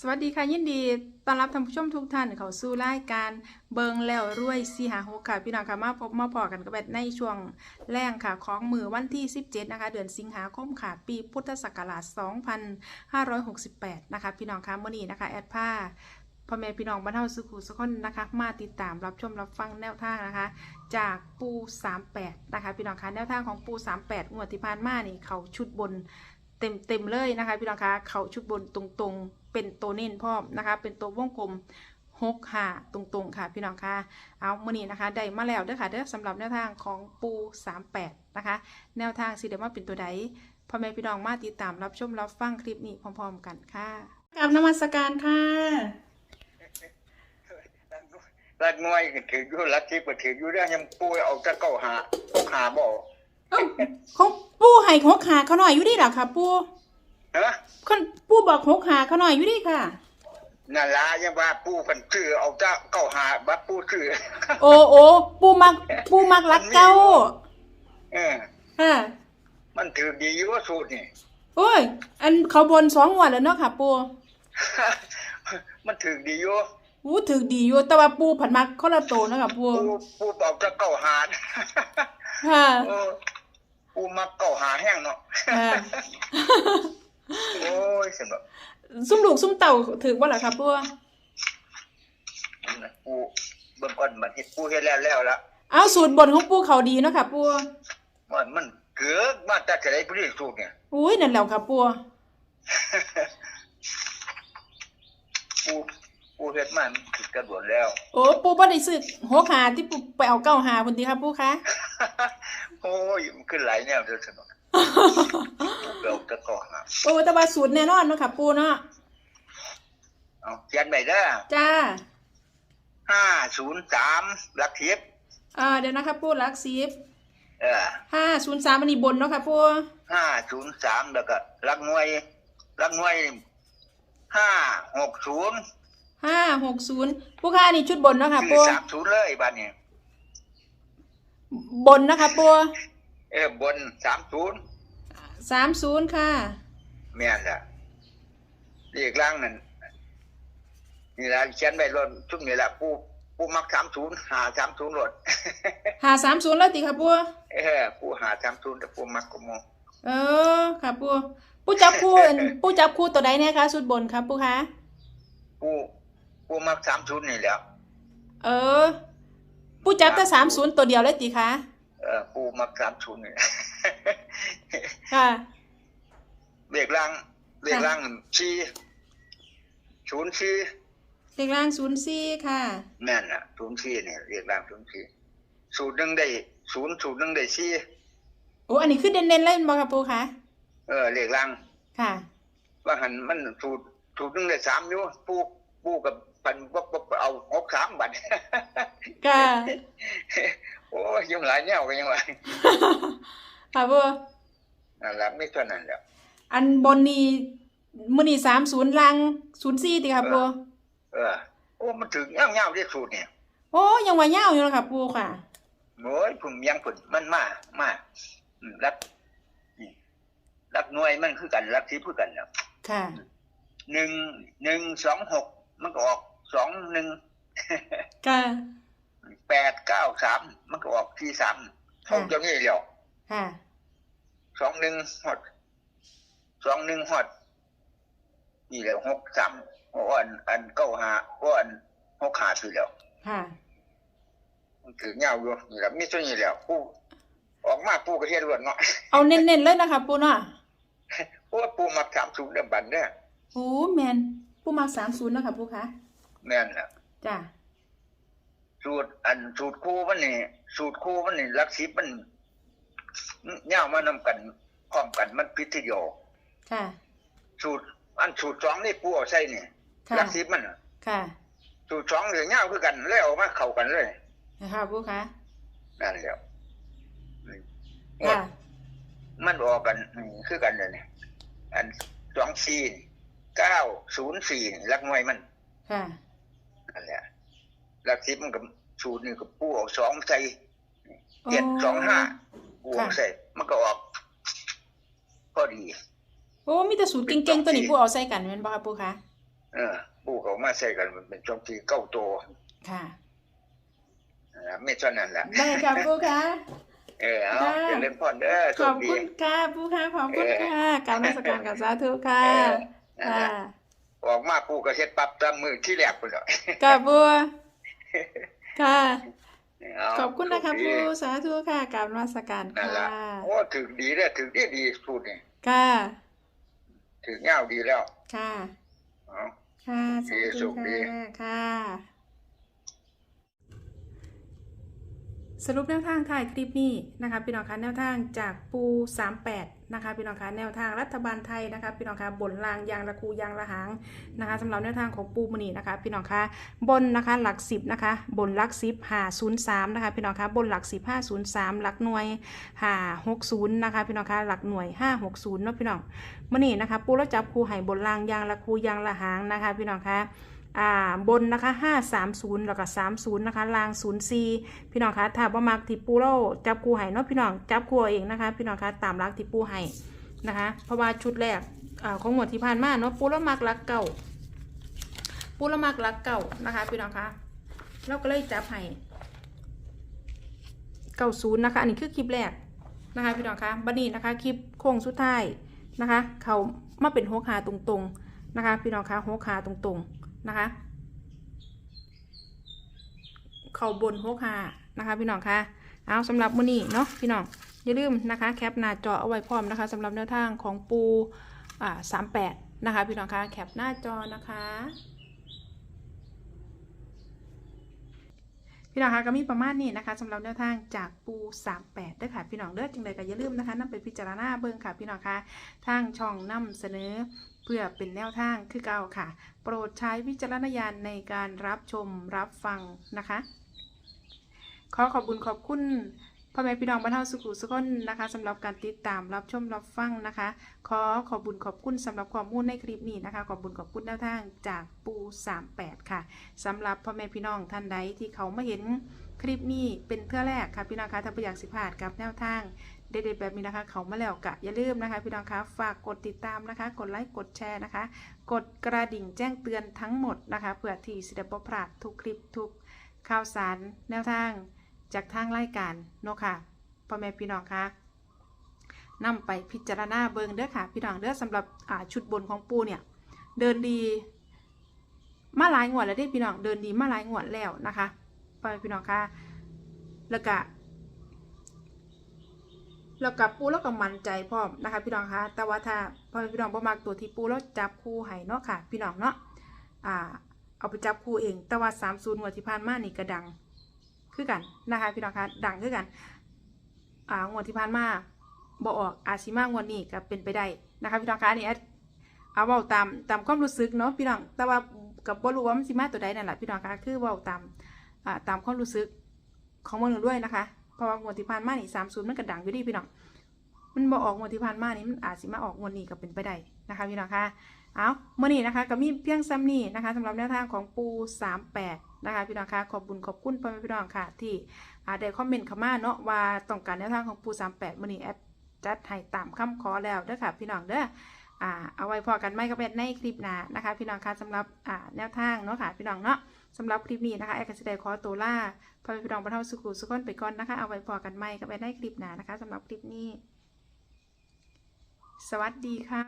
สวัสดีค่ะยินดีต้อนรับท่านผู้ชมทุกท่านเข้าสู่รายการเบิงแล้วรวยสีหาหกค่ะพี่น้องค่ะมาพบมาพอกันกับแบบในช่วงแรงค่ะของมือวันที่ 17 นะคะ เดือนสิงหาคมค่ะ ปีพุทธศักราช 2568 นะคะ พี่น้องค่ะมื่อนี้นะคะ แอดผ้าพ่อแม่พี่น้องบ้านเฮาสุขุสุขคนนะคะ มาติดตามรับชมรับฟังแนวทางนะคะ จากปู 38 นะคะ พี่น้องคะแนวทางของปู 38งวดที่ผ่านมานี่เขาชุดบนเต็มเต็มเลยนะคะ พี่น้องคะเขาชุดบนตรงๆ เป็นตัวเน้นพร้อมนะคะ เป็นตัววงกลมหกหาตรงๆค่ะพี่น้องคะเอามื่อนี้นะคะได้มาแล้วเด้อค่ะเด้อสำหรับแนวทางของปู 38 นะคะ แนวทางสิเดมาเป็นตัวใดพ่อแม่พี่น้องมาติดตามรับชมรับฟังคลิปนี้พร้อมๆกันค่ะกับนมัสการค่ะรัดน้อยก็ถืออยู่รัดที่ก็ถืออยู่เรื่องยังป่วยเอาจะเก้าหาพกหาบ่เอ้าของปูให้หกหาเขาหน่อยอยู่ดิหรอค่ะปู ฮะคนปูบอกหกหาเขาหน่อยอยู่ดิค่ะนั่นล่ะยังว่าปู่เพิ่นชื่อเอาจะเก้าหาบัดปู่ชื่อโอ้โอ้ปูมักปูมักรักเก้าเออค่ะมันถือดีอยู่ว่าสูตรนี่โอ้ย อันเขาบนสองงวดแล้วเนาะค่ะ ปูมันถือดีอยู่อู้ถึกดีอยู่แต่ว่าปูผันมักคนละโตเนาะค่ะปูปู่ปู่เอาจะเก้าหาค่ะเออปู่มักเก้าหาแห้งเนาะค่ะ โอ้ยสนุกซุ่มลูกซุ่มเต่าถึกว่าล่ะค่ะปูปู่เบิ่งก่อนมันเฮ็ดปู่เฮ็ดแล้วแล้วละเอาสูตรบนของปูเขาดีเนาะค่ะปูมันมันเกิดมาจากไสผู้นี้สูตรเนี่ยอุ้ยนั่นแหล้วค่ะปูปู่ปู่เฮ็ดมามันผิดกระโดดแล้ว โอ้ปูบ่ได้ซื้อหัวขาที่ปูไปเอาเก้าหาพุ่นติค่ะปูคะโอ้ยมันขึ้นหลายแนวเด้อสนุก เราจะก่อนอะโอ้แต่ว่าสูตรแน่นอนเนาะค่ะปูเนาะเอาเขียนไปเด้อจ้าห้าศูนย์สามลักทิพย์อ่าเดี๋ยวนะคะปูหลักสิบเออห้าศูนย์สามอันนี้บนเนาะค่ะปูห้าศูนย์สามแล้วก็ลักหน่วยลักหน่วยห้าหกศูนย์ห้าหกศูนย์ปูค่ะอันนี้ชุดบนเนาะค่ะคืปูอสามศูนย์เลยบ้านนี้บนนะคะปูเออบนสามศูนย์ สามศูนย์ค่ะ แม่นละเรียกล่างนั่นนี่ละเขียนไปรถชุดนี้ละผู้ผู้มักสามศูนย์หาสามศูนย์รถหาสามศูนย์แล้วติค่ะปูเออผู้หาสามศูนย์แต่ผู้มักก็มองเออค่ะปูปูจับคู่อันปูจับคู่ตัวใดเนี่ยคะสุดบนครับปูคะผู้ผู้มักสามศูนย์นี่แหล้ว เออปูจับแต่สามศูนย์ตัวเดียวเลยติคะเออผู้มักสามศูนย์นี่ ค่ะเรียกล่างเรียกล่างสี่ศูนย์สี่เลขล่างศูนย์สี่ค่ะ แม่นอะศูนย์สี่เนี่ยเรียกล่างศูนย์สี่สูตรหนึ่งได้ศูนย์สูตรหนึ่งได้สี่โอ้อันนี้คือเน้นๆเลยบอกค่ะปูคะเออเรียกล่างค่ะ ว่าหันมันสูตรสูตรหนึ่งได้สามอยู่ปูปูกับปันบกเอาหกสามบัตรค่ะโอ้ยยังหลายแนวกันยังไงค่ะปู นั่นแหละไม่เท่านั้นแหละอันบนนี้มือนี่สามศูนย์ล่างศูนย์สี่ติค่ะปูเออโอ้มันถึงเงี้ยวเงี้ยวได้สูตรเนี่ยโอ้ยังว่าเย้าวอยู่เนาะค่ะปูค่ะโอ้ยผมยังผลมันมามาอืมรักนี่รักหน่วยมันคือกันรักที่คือกันนะค่ะหนึ่งหนึ่งสองหกมันก็ออกสองหนึ่งค่ะแปดเก้าสามมันก็ออกที่สามเขาเจ้านี่เดียวค่ะ สองหนึ่งหอดสองหนึ่งหอดนี่แหละหกสามโอ้อันอันเก้าหาโอ้อันหกขาคือแล้วค่ะมันถือเงาอยู่นี่แหละมีตัวนี้แล้วผู้ออกมาผู้กระเทียรวนเนาะเอาเน้นๆเลยนะคะปูเนาะเพราะว่าปูมักสามสูงเดิมบันเนี่ยโอ้แมนปูมาสามศูนย์เนาะค่ะปูคะแม่นน่ะจ้ะสูตรอันสูตรคู่มันนี่สูตรคู่มันนี่ลักสิบมันเงามานำกัน พร้อมกันมันพิทโยค่ะสูตรอันสูตรสองนี่ปูเอาใส่นี่ค่ะลักสิบมันน่ะค่ะสูตรสองเหลือเงาคือกันแล้วเอามาเข้ากันเลยนะคะปูคะนั่นแหล้วค่ะมันออกกันนี่คือกันเลยเนี่ยอันสองสี่เก้าศูนย์สี่ลักหน่วยมันค่ะนั่นแหละลักสิบมันกับสูตรนี่กับปูเอาสองใส่เจ็ดสองห้าปูเอาใส่มันก็ออก พอดีโอ้มีแต่สูตรเก่งๆตัวนี้ปูเอาใส่กันแม่นบ่ค่ะปูคะเออปูเขามาใส่กันมันเป็นช่องที่เก้าตัวค่ะนะไม่เท่านั้นแหละได้ค่ะปูค่ะเออเอาค่ะเจะเล่นพรเด้อโชขอคบดีคุณค่ะปูค่ะขอบคุณค่ะกรารนมัสการกับสาธุค่ะเออนั่นค่ะแหละออกมาปูก็เฮ็ดปรับตามมือที่แรกพุ่นแหล้วค่ะปูค่ะเา ขอบคุณนะคะโชปูดีสาธุค่ะกรารนมัสการนั่นค่ะแหละโอ้ถึงดีแล้วถึงดีดีพูดนี่ค่ะถึงเงาวดีแล้ว ค่ะเอาค่ะสาดีธุสุขดีค่ะค่ะ สรุปแนวทางถ่ายคลิปนี้นะคะพี่น้องคะแนวทางจากปู38 นะคะพี่น้องคะแนวทางรัฐบาลไทยนะคะพี่น้องคะบนรางยางละคูยางละหางนะคะสำหรับแนวทางของปูมณีนะคะพี่น้องคะบนนะคะหลัก10นะคะบนหลัก10หา03นะคะพี่น้องคะบนหลัก10 503หลักหน่วยหา60นะคะพี่น้องคะหลักหน่วย560เนาะพี่น้องมื่อนี้นะคะปูแล้วจับคูไห่บนรางยางละคูยางละหางนะคะพี่น้องคะ อ่าบนนะคะ 530 แล้วก็ 30 นะคะลาง 04 พี่น้องคะถ้าบ่มักที่ปูเรจับคูไห่เนาะพี่น้องจับคูเอาเองนะคะ พี่น้องคะตามรักที่ปูไห่นะคะ เพราะว่าชุดแรกอาของหมวดที่ผ่านมาเนาะปูเรมักรักเก่าปูเรมักรักเก่านะคะ พี่น้องคะเราก็เลยจับไห่เก่าศูนย์นะคะ อันนี้คือคลิปแรกนะคะ พี่น้องคะบัดนี้นะคะคลิปโค้งสุดท้ายนะคะ เขามาเป็นหัวขาตรงๆนะคะ พี่น้องคะหัวขาตรงๆ นะคะเขาบนหกหานะคะพี่น้องคะเอาสำหรับมื้อนี้เนาะพี่น้องอย่าลืมนะคะแคปหน้าจอเอาไว้พร้อมนะคะสำหรับแนวทางของปูอ่าสามแปดนะคะพี่น้องคะแคปหน้าจอนะคะพี่น้องคะก็มีประมาณนี้นะคะสำหรับแนวทางจากปู 38ด้วยค่ะพี่น้องเด้อจึงใดก็อย่าลืมนะคะนำไปพิจารณาเบิ่งค่ะพี่น้องคะทางช่องนำเสนอ เพื่อเป็นแนวทางคือเก่าค่ะ โปรดใช้วิจารณญาณในการรับชมรับฟังนะคะ ขอขอบคุณขอบคุณ พ่อแม่พี่น้องบ้านเฮาสุขุสุขนนะคะสำหรับการติดตามรับชมรับฟังนะคะ ขอขอบคุณขอบคุณสำหรับข้อมูลในคลิปนี้นะคะ ขอบคุณขอบคุณแนวทางจากปู 38 ค่ะสำหรับพ่อแม่พี่น้องท่านใดที่เขามาเห็นคลิปนี้เป็นเพื่อแรกค่ะพี่น้องคะถ้าไม่อยากสิพลาดกับแนวทางเด็ดๆแบบนี้นะคะ เขามาแล้วกะอย่าลืมนะคะ พี่น้องคะฝากกดติดตามนะคะ กดไลค์กดแชร์นะคะ กดกระดิ่งแจ้งเตือนทั้งหมดนะคะเพื่อที่สิได้บ่พลาดทุกคลิปทุกข่าวสารแนวทาง จากทางรายการเนาะค่ะพ่อแม่พี่น้องคะนำไปพิจารณาเบิงเด้อค่ะ พี่น้องเด้อสำหรับชุดบนของปูเนี่ย เดินดีมาหลายงวดแล้วเด้พี่น้องเดินดีมาหลายงวดแล้วนะคะพ่อแม่พี่น้องคะแล้วก็แล้วกับปูแล้วก็มั่นใจพร้อมนะคะ พี่น้องคะแต่ว่าถ้าพ่อแม่พี่น้องบ่มักตัวที่ปูแล้วจับคู่ให้เนาะค่ะ พี่น้องเนาะอ่าเอาไปจับคู่เอง แต่ว่าสามศูนย์งวดที่ผ่านมานี่ก็ดัง คือกันนะคะพี่น้องคะดังคือกันอ่างวดที่ผ่านมาบอออกอาชิมางวดนี้ก็เป็นไปได้นะคะพี่น้องคะอันนี้เอาเว้าตามตามความรู้สึกเนาะพี่น้องแต่ว่ากับบ่รู้ว่ามันสิมาตัวใดนั่นแหละพี่น้องคะคือเว้าตามอ่าตามความรู้สึกของมันด้วยนะคะเพราะว่างวดที่ผ่านมานี่สามศูนย์มันก็ดังอยู่ดีพี่น้องมันบอออกงวดที่ผ่านมานี่มันอาจสิมาออกงวดนี้ก็เป็นไปได้นะคะพี่น้องคะเอาเมื่อนี้นะคะก็มีเพียงซ้ำนี้นะคะสำหรับแนวทางของปู38 นะคะพี่น้องคะขอบคุญขอบคุณพ่อแม่พี่น้องค่ะ ที่อ่าได้คอมเมนต์เข้ามาเนาะว่าต้องการแนวทางของปู38มื่อนี้แอดจัดให้ตามคำขอแล้วเด้อค่ะ พี่น้องเด้ออ่าเอาไว้พอกันไหมก็เป็นในคลิปหน้านะคะ พี่น้องคะสำหรับอ่าแนวทางเนาะค่ะพี่น้องเนาะสำหรับคลิปนี้นะคะแอดก็จะได้ขอตัวลาพ่อแม่พี่น้องบรรเทาสุขุสุขคนไปก่อนนะคะ เอาไว้พอกันไหมก็เป็นในคลิปหน้านะคะสำหรับคลิปนี้ สวัสดีค่ะ